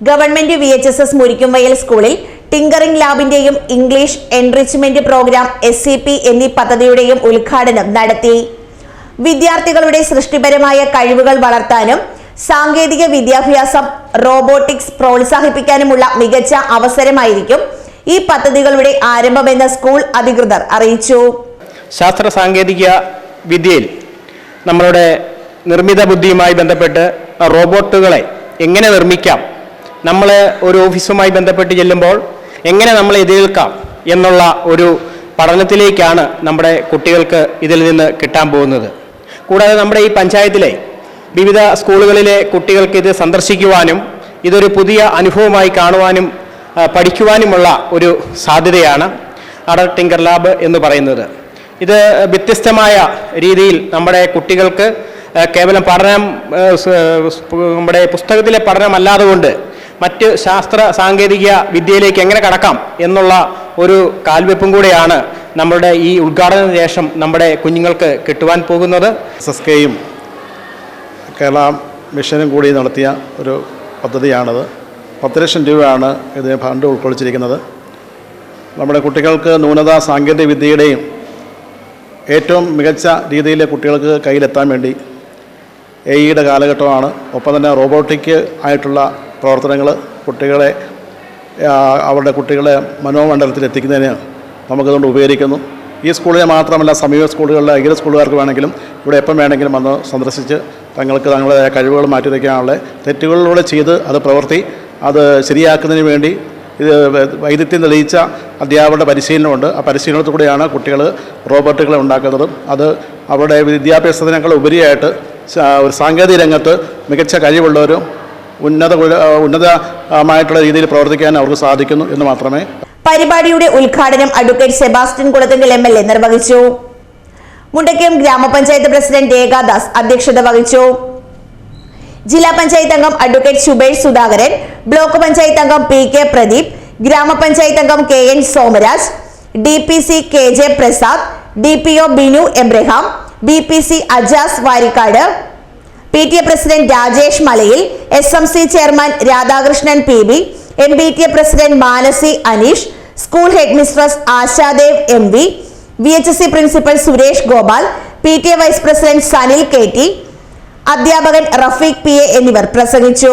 Government V H S S Murikkumvayal സ്കൂളിൽ tinkering ലാബിന്റെയും English enrichment programme S C P എന്നീ പദ്ധതിയുടെയും ഉദ്ഘാടനം നടത്തി. വിദ്യാർത്ഥികളുടെ സൃഷ്ടിപരമായ കഴിവുകൾ വളർത്താനും സാങ്കേതിക വിദ്യാഭ്യാസം റോബോട്ടിക്സ് പ്രോത്സാഹിപ്പിക്കാനുമുള്ള മികച്ച അവസരമായിരിക്കും ഈ പദ്ധതികളുടെ ആരംഭമെന്ന് സ്കൂൾ അധികൃതർ അറിയിച്ചു. ശാസ്ത്ര സാങ്കേതിക വിദ്യയിൽ നമ്മളുടെ നിർമ്മിത ബുദ്ധിയുമായി ബന്ധപ്പെട്ട് റോബോട്ടുകളെ എങ്ങനെ നിർമ്മിക്കാം? നമ്മൾ ഒരു ഓഫീസുമായി ബന്ധപ്പെട്ട് ചെല്ലുമ്പോൾ എങ്ങനെ നമ്മൾ എതിർക്കാം എന്നുള്ള ഒരു പഠനത്തിലേക്കാണ് നമ്മുടെ കുട്ടികൾക്ക് ഇതിൽ നിന്ന് കിട്ടാൻ പോകുന്നത്. കൂടാതെ നമ്മുടെ ഈ പഞ്ചായത്തിലെ വിവിധ സ്കൂളുകളിലെ കുട്ടികൾക്ക് ഇത് സന്ദർശിക്കുവാനും ഇതൊരു പുതിയ അനുഭവമായി കാണുവാനും പഠിക്കുവാനുമുള്ള ഒരു സാധ്യതയാണ് അടർ ടിങ്കർ ലാബ് എന്ന് പറയുന്നത്. ഇത് വ്യത്യസ്തമായ രീതിയിൽ നമ്മുടെ കുട്ടികൾക്ക് കേവലം പഠനം നമ്മുടെ പുസ്തകത്തിലെ പഠനമല്ലാതെ കൊണ്ട് മറ്റ് ശാസ്ത്ര സാങ്കേതിക വിദ്യയിലേക്ക് എങ്ങനെ കടക്കാം എന്നുള്ള ഒരു കാൽവെപ്പും കൂടെയാണ് നമ്മുടെ ഈ ഉദ്ഘാടനത്തിന് ശേഷം നമ്മുടെ കുഞ്ഞുങ്ങൾക്ക് കിട്ടുവാൻ പോകുന്നത്. എസ് എസ് കെയും കേരള മിഷനും കൂടി നടത്തിയ ഒരു പദ്ധതിയാണത്. പത്ത് ലക്ഷം രൂപയാണ് ഇതിന് ഫണ്ട് ഉൾക്കൊള്ളിച്ചിരിക്കുന്നത്. നമ്മുടെ കുട്ടികൾക്ക് ന്യൂനത സാങ്കേതിക വിദ്യയുടെയും ഏറ്റവും മികച്ച രീതിയിൽ കുട്ടികൾക്ക് കയ്യിലെത്താൻ വേണ്ടി എ ഇയുടെ കാലഘട്ടമാണ്. ഒപ്പം തന്നെ റോബോട്ടിക് ആയിട്ടുള്ള പ്രവർത്തനങ്ങൾ കുട്ടികളെ അവരുടെ കുട്ടികളെ മനോമണ്ഡലത്തിൽ എത്തിക്കുന്നതിന് നമുക്കതുകൊണ്ട് ഉപകരിക്കുന്നു. ഈ സ്കൂളിനെ മാത്രമല്ല സമീപ സ്കൂളുകളിലെ ഇതര സ്കൂളുകാർക്ക് വേണമെങ്കിലും ഇവിടെ എപ്പം വേണമെങ്കിലും വന്ന് സന്ദർശിച്ച് തങ്ങൾക്ക് തങ്ങളുടെ കഴിവുകൾ മാറ്റിവെക്കാനുള്ള തെറ്റുകളിലൂടെ ചെയ്ത് അത് പ്രവർത്തി അത് ശരിയാക്കുന്നതിന് വേണ്ടി ഇത് വൈദ്യുതി തെളിയിച്ച അധ്യാപകരുടെ പരിശീലനമുണ്ട്. ആ പരിശീലനത്തിലൂടെയാണ് കുട്ടികൾ റോബോട്ടുകളെ ഉണ്ടാക്കുന്നതും. അത് അവരുടെ വിദ്യാഭ്യാസത്തിനേക്കാൾ ഉപരിയായിട്ട് ഒരു സാങ്കേതിക രംഗത്ത് മികച്ച കഴിവുള്ളവരും ഉന്നത ഉന്നതമായിട്ടുള്ള രീതിയിൽ പ്രവർത്തിക്കാൻ അവർക്ക് സാധിക്കുന്നു എന്ന് മാത്രമേ പരിപാടിയുടെ ഉദ്ഘാടനം advocate Sebastian Kulathunkal M L A നിർവഹിച്ചു. മുണ്ടക്കയം ഗ്രാമപഞ്ചായത്ത് പ്രസിഡന്റ് രേഖാദാസ് അധ്യക്ഷത വഹിച്ചു. ജില്ലാ പഞ്ചായത്ത് അംഗം അഡ്വക്കേറ്റ് സുബേഷ് സുധാകരൻ ബ്ലോക്ക് പഞ്ചായത്ത് അംഗം പി കെ പ്രദീപ് ഗ്രാമപഞ്ചായത്ത് അംഗം K N Somaraj D P C K J Prasad D P O Binu Abraham B P C Ajas Varikkad P T A president Rajesh Malayil S M C chairman Radhakrishnan P B M B T A president Manasi Aneesh school headmistress Ashadev M V V H S C principal Suresh Gopal P T A vice president Sanil K T അധ്യാപകൻ Rafeeq P A എന്നിവർ പ്രസംഗിച്ചു.